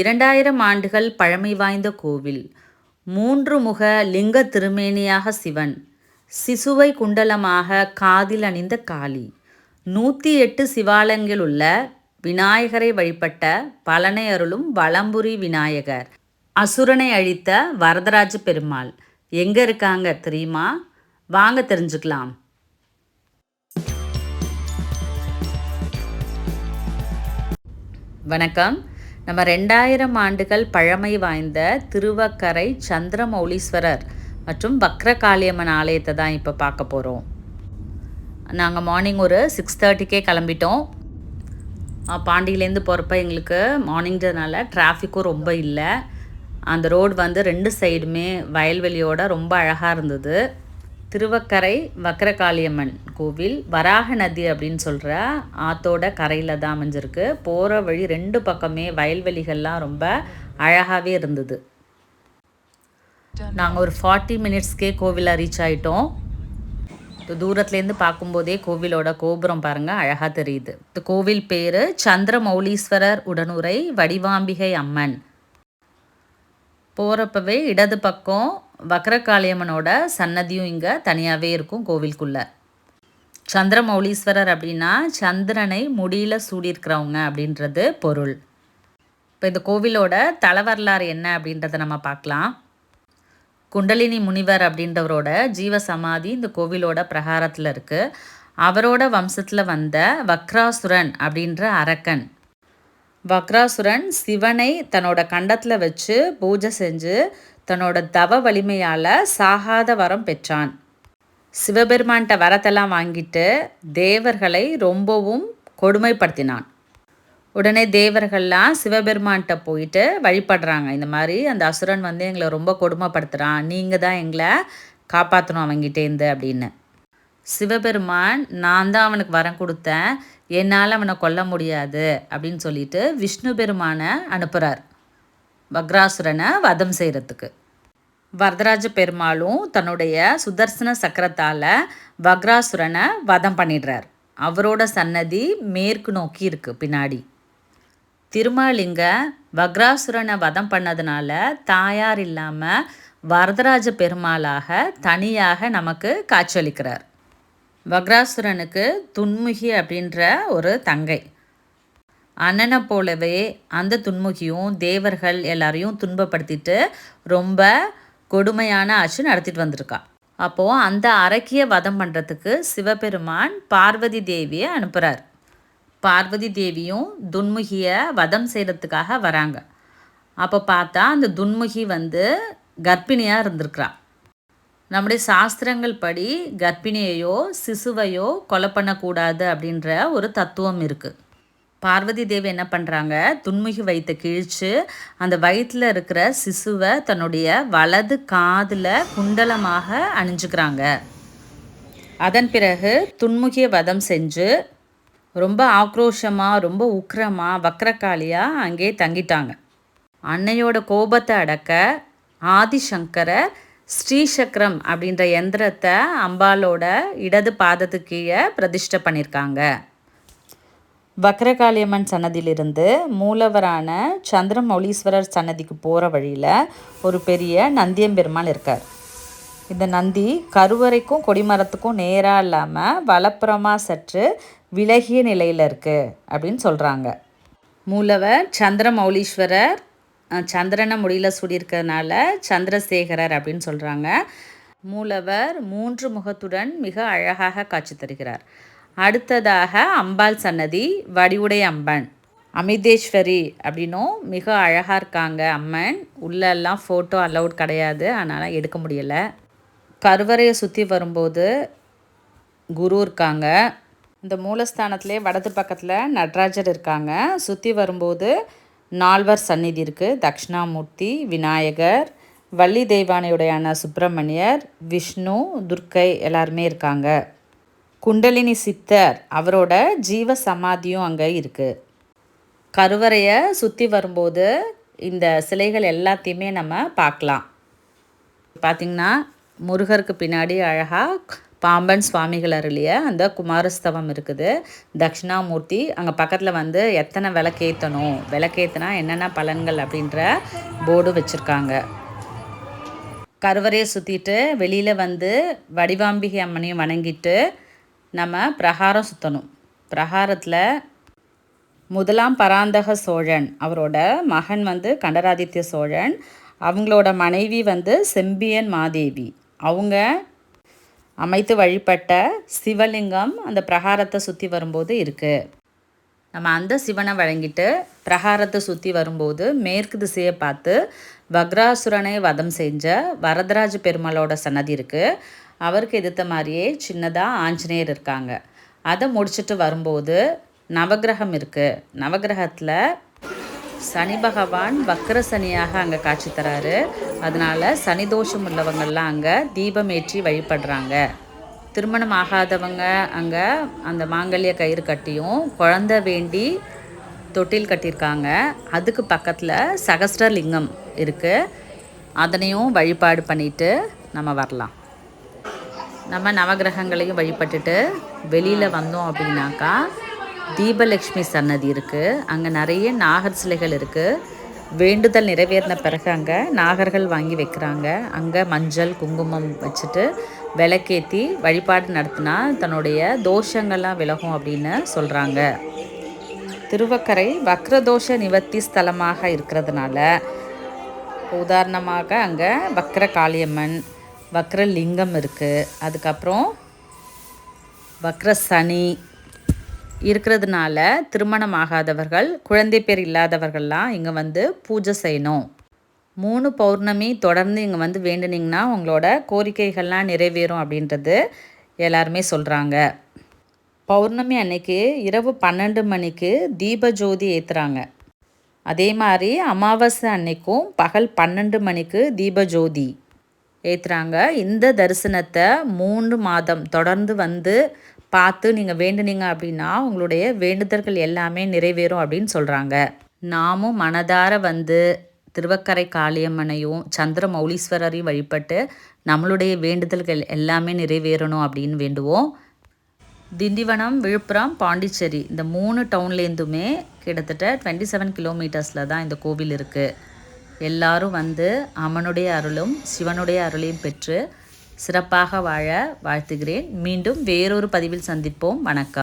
இரண்டாயிரம் ஆண்டுகள் பழமை வாய்ந்த கோவில். மூன்று முக லிங்க திருமேனியாக சிவன். சிசுவை குண்டலமாக காதில் அணிந்த காளி. நூற்றி எட்டு சிவாலயங்கள் உள்ள விநாயகரை வழிபட்ட பலனை அருளும் வலம்புரி விநாயகர். அசுரனை அழித்த வரதராஜ பெருமாள். எங்கே இருக்காங்க தெரியுமா? வாங்க தெரிஞ்சுக்கலாம். வணக்கம். நம்ம ரெண்டாயிரம் ஆண்டுகள் பழமை வாய்ந்த திருவக்கரை சந்திரமௌலீஸ்வரர் மற்றும் வக்ரகாளியம்மன் ஆலயத்தை தான் இப்போ பார்க்க போகிறோம் நாங்கள் மார்னிங் ஒரு சிக்ஸ் தேர்ட்டிக்கே கிளம்பிட்டோம். பாண்டியிலேருந்து போகிறப்ப எங்களுக்கு மார்னிங்கிறதுனால டிராஃபிக்கும் ரொம்ப இல்லை. அந்த ரோடு வந்து ரெண்டு சைடுமே வயல்வெளியோட ரொம்ப அழகாக இருந்தது. திருவக்கரை வக்கரகாளியம்மன் கோவில் வராக நதி அப்படின்னு சொல்கிற ஆத்தோட கரையில் தான் அமைஞ்சிருக்கு. போகிற வழி ரெண்டு பக்கமே வயல்வெளிகள்லாம் ரொம்ப அழகாகவே இருந்தது. நாங்கள் ஒரு ஃபார்ட்டி மினிட்ஸ்க்கே கோவிலாக ரீச் ஆகிட்டோம் தூரத்துலேருந்து பார்க்கும்போதே கோவிலோட கோபுரம் பாருங்கள் அழகாக தெரியுது. இந்த கோவில் பேர் சந்திரமௌலீஸ்வரர் உடனுரை வடிவாம்பிகை அம்மன். போகிறப்பவே இடது பக்கம் வக்ரகாளியம்மனோட சன்னதியும் இங்கே தனியாகவே இருக்கும் கோவிலுக்குள்ளே. சந்திரமௌலீஸ்வரர் அப்படின்னா சந்திரனை முடியில் சூடியிருக்கிறவங்க அப்படின்றது பொருள். இப்போ இந்த கோவிலோட தலவரலாறு என்ன அப்படின்றத நம்ம பார்க்கலாம். குண்டலினி முனிவர் அப்படின்றவரோட ஜீவ சமாதி இந்த கோவிலோட பிரகாரத்தில் இருக்குது அவரோட வம்சத்தில் வந்த வக்ராசுரன் அப்படின்ற அரக்கன். வக்ராசுரன் சிவனை தன்னோட கண்டத்தில் வச்சு பூஜை செஞ்சு தன்னோட தவ வலிமையால் சாகாத வரம் பெற்றான். சிவபெருமான்கிட்ட வரத்தெல்லாம் வாங்கிட்டு தேவர்களை ரொம்பவும் கொடுமைப்படுத்தினான். உடனே தேவர்கள்லாம் சிவபெருமான்கிட்ட போயிட்டு வழிபடுறாங்க. இந்த மாதிரி அந்த அசுரன் வந்து எங்களை ரொம்ப கொடுமைப்படுத்துகிறான் நீங்கள் தான் எங்களை காப்பாற்றணும் அவங்கிட்டேருந்து அப்படின்னு. சிவபெருமான் நான் தான் அவனுக்கு வரம் கொடுத்தேன். என்னால் அவனை கொல்ல முடியாது அப்படின்னு சொல்லிட்டு விஷ்ணு பெருமானை அனுப்புகிறார் வக்ராசுரனை வதம் செய்கிறதுக்கு வரதராஜ பெருமாளும் தன்னுடைய சுதர்சன சக்கரத்தால் வக்ராசுரனை வதம் பண்ணிடுறார். அவரோட சன்னதி மேற்கு நோக்கி இருக்கு பின்னாடி. திருமாலிங்க வக்ராசுரனை வதம் பண்ணதுனால தாயார் இல்லாமல் வரதராஜ பெருமாளாக தனியாக நமக்கு காட்சியளிக்கிறார். வக்ராசுரனுக்கு துன்முகி அப்படின்ற ஒரு தங்கை. அண்ணனை போலவே அந்த துன்முகியும் தேவர்கள் எல்லாரையும் துன்பப்படுத்திட்டு ரொம்ப கொடுமையான ஆட்சி நடத்திட்டு வந்திருக்கான் அப்போது அந்த அரக்கிய வதம் பண்ணுறதுக்கு சிவபெருமான் பார்வதி தேவியை அனுப்புகிறார் பார்வதி தேவியும் துன்முகியை வதம் செய்கிறதுக்காக வராங்க. அப்போ பார்த்தா அந்த துன்முகி வந்து கர்ப்பிணியாக இருந்திருக்கிறான் நம்முடைய சாஸ்திரங்கள் படி கர்ப்பிணியையோ சிசுவையோ கொலை பண்ணக்கூடாது அப்படின்ற ஒரு தத்துவம் இருக்குது பார்வதி தேவி என்ன பண்ணுறாங்க துன்முகி வயிற்றை கிழிச்சு அந்த வயிற்றில் இருக்கிற சிசுவை தன்னுடைய வலது காதில் குண்டலமாக அணிஞ்சுக்கிறாங்க. அதன் பிறகு துன்முகிய வதம் செஞ்சு ரொம்ப ஆக்ரோஷமாக ரொம்ப உக்கிரமாக வக்கரக்காளியாக அங்கே தங்கிட்டாங்க. அன்னையோட கோபத்தை அடக்க ஆதிசங்கரர் ஸ்ரீசக்கரம் அப்படின்ற எந்திரத்தை அம்பாலோட இடது பாதத்துக்கீழே பிரதிஷ்டை பண்ணியிருக்காங்க வக்ரகாளியம்மன் சன்னதியிலிருந்து மூலவரான சந்திரமௌலீஸ்வரர் சன்னதிக்கு போகிற வழியில் ஒரு பெரிய நந்தியம்பெருமான் இருக்கார். இந்த நந்தி கருவறைக்கும் கொடிமரத்துக்கும் நேராக இல்லாமல் வலப்புறமாக சற்று விலகிய நிலையில் இருக்குது அப்படின்னு சொல்கிறாங்க மூலவர் சந்திரமௌலீஸ்வரர் சந்திரனை முடியில் சூடியிருக்கிறதுனால சந்திரசேகரர் அப்படின்னு சொல்கிறாங்க மூலவர் மூன்று முகத்துடன் மிக அழகாக காட்சி தருகிறார். அடுத்ததாக அம்பாள் சன்னதி வடிவுடை அம்மன் அமிதேஸ்வரி அப்படின்னும் மிக அழகாக இருக்காங்க அம்மன். உள்ளெல்லாம் ஃபோட்டோ அலௌட் கிடையாது அதனால் எடுக்க முடியலை. கருவறையை சுற்றி வரும்போது குரு இருக்காங்க. இந்த மூலஸ்தானத்திலே வடது பக்கத்தில் நடராஜர் இருக்காங்க. சுற்றி வரும்போது நால்வர் சந்நிதி இருக்குது தக்ஷணாமூர்த்தி விநாயகர் வள்ளி தெய்வானையுடையான சுப்பிரமணியர் விஷ்ணு துர்க்கை எல்லாருமே இருக்காங்க. குண்டலினி சித்தர் அவரோட ஜீவ சமாதியும் அங்கே இருக்குது கருவறையை சுற்றி வரும்போது இந்த சிலைகள் எல்லாத்தையுமே நம்ம பார்க்கலாம். பார்த்திங்கன்னா முருகருக்கு பின்னாடி அழகாக பாம்பன் சுவாமிகள் அருளிய அந்த குமாரஸ்தவம் இருக்குது. தட்சிணாமூர்த்தி அங்கே பக்கத்தில் வந்து எத்தனை விளக்கேற்றணும் விளக்கேற்றினா என்னென்ன பலன்கள் அப்படின்ற போர்டு வச்சுருக்காங்க. கருவறையை சுற்றிட்டு வெளியில் வந்து வடிவாம்பிகை அம்மனையும் வணங்கிட்டு நம்ம பிரகாரம் சுற்றணும் பிரகாரத்தில் முதலாம் பராந்தக சோழன் அவரோட மகன் வந்து கண்டராதித்ய சோழன் அவங்களோட மனைவி வந்து செம்பியன் மாதேவி. அவங்க அமைத்து வழிபட்ட சிவலிங்கம் அந்த பிரகாரத்தை சுற்றி வரும்போது இருக்குது நம்ம அந்த சிவனை வழங்கிட்டு பிரகாரத்தை சுற்றி வரும்போது மேற்கு திசையை பார்த்து வக்ராசுரனை வதம் செஞ்ச வரதராஜ பெருமாளோட சன்னதி இருக்குது அவருக்கு எதிர்த்த மாதிரியே சின்னதாக ஆஞ்சநேயர் இருக்காங்க. அதை முடிச்சுட்டு வரும்போது நவகிரகம் இருக்குது நவகிரகத்தில் சனி பகவான் வக்கர சனியாக அங்கே காட்சி தராரு. அதனால் சனி தோஷம் உள்ளவங்கள்லாம் அங்கே தீபம் ஏற்றி வழிபடுறாங்க. திருமணம் ஆகாதவங்க அங்கே அந்த மாங்கல்ய கயிறு கட்டியும் குழந்த வேண்டி தொட்டில் கட்டியிருக்காங்க. அதுக்கு பக்கத்தில் சகஸ்ரலிங்கம் இருக்குது அதனையும் வழிபாடு பண்ணிவிட்டு நம்ம வரலாம். நம்ம நவகிரகங்களையும் வழிபட்டுட்டு வெளியில் வந்தோம் அப்படின்னாக்கா தீபலக்ஷ்மி சன்னதி இருக்குது அங்கே நிறைய நாகர் சிலைகள் இருக்குது வேண்டுதல் நிறைவேறின பிறகு அங்கே நாகர்கள் வாங்கி வைக்கிறாங்க. அங்கே மஞ்சள் குங்குமம் வச்சுட்டு விளக்கேற்றி வழிபாடு நடத்தினா தன்னுடைய தோஷங்கள்லாம் விலகும் அப்படின்னு சொல்கிறாங்க திருவக்கரை வக்ரதோஷ நிவர்த்தி ஸ்தலமாக இருக்கிறதுனால உதாரணமாக அங்கே வக்ர காளியம்மன் வக்ர லிங்கம் இருக்குது அதுக்கப்புறம் வக்ர சனி இருக்கிறதுனால திருமணம் ஆகாதவர்கள் குழந்தை பேர் இல்லாதவர்கள்லாம் இங்கே வந்து பூஜை செய்யணும். மூணு பௌர்ணமி தொடர்ந்து இங்கே வந்து வேண்டுனீங்கன்னா உங்களோட கோரிக்கைகள்லாம் நிறைவேறும் அப்படின்றது எல்லாருமே சொல்கிறாங்க பௌர்ணமி அன்னைக்கு இரவு பன்னெண்டு மணிக்கு தீப ஜோதி ஏற்றுறாங்க அதே மாதிரி அமாவாசை அன்னைக்கும் பகல் பன்னெண்டு மணிக்கு தீப ஜோதி. ஏற்றுறாங்க இந்த தரிசனத்தை மூன்று மாதம் தொடர்ந்து வந்து பார்த்து நீங்கள் வேண்டுனீங்க அப்படின்னா உங்களுடைய வேண்டுதல்கள் எல்லாமே நிறைவேறும் அப்படின்னு சொல்கிறாங்க நாமும் மனதார வந்து திருவக்கரை காளியம்மனையும் சந்திர மௌலீஸ்வரரையும் வழிபட்டு நம்மளுடைய வேண்டுதல்கள் எல்லாமே நிறைவேறணும் அப்படின்னு வேண்டுவோம். திண்டிவனம் விழுப்புரம் பாண்டிச்சேரி இந்த மூணு டவுன்லேருந்துமே கிட்டத்தட்ட டுவெண்ட்டி செவன் கிலோமீட்டர்ஸில் தான் இந்த கோவில் இருக்குது எல்லாரும் வந்து அம்மனுடைய அருளும் சிவனுடைய அருளையும் பெற்று சிறப்பாக வாழ வாழ்த்துகிறேன். மீண்டும் வேறொரு பதிவில் சந்திப்போம். வணக்கம்.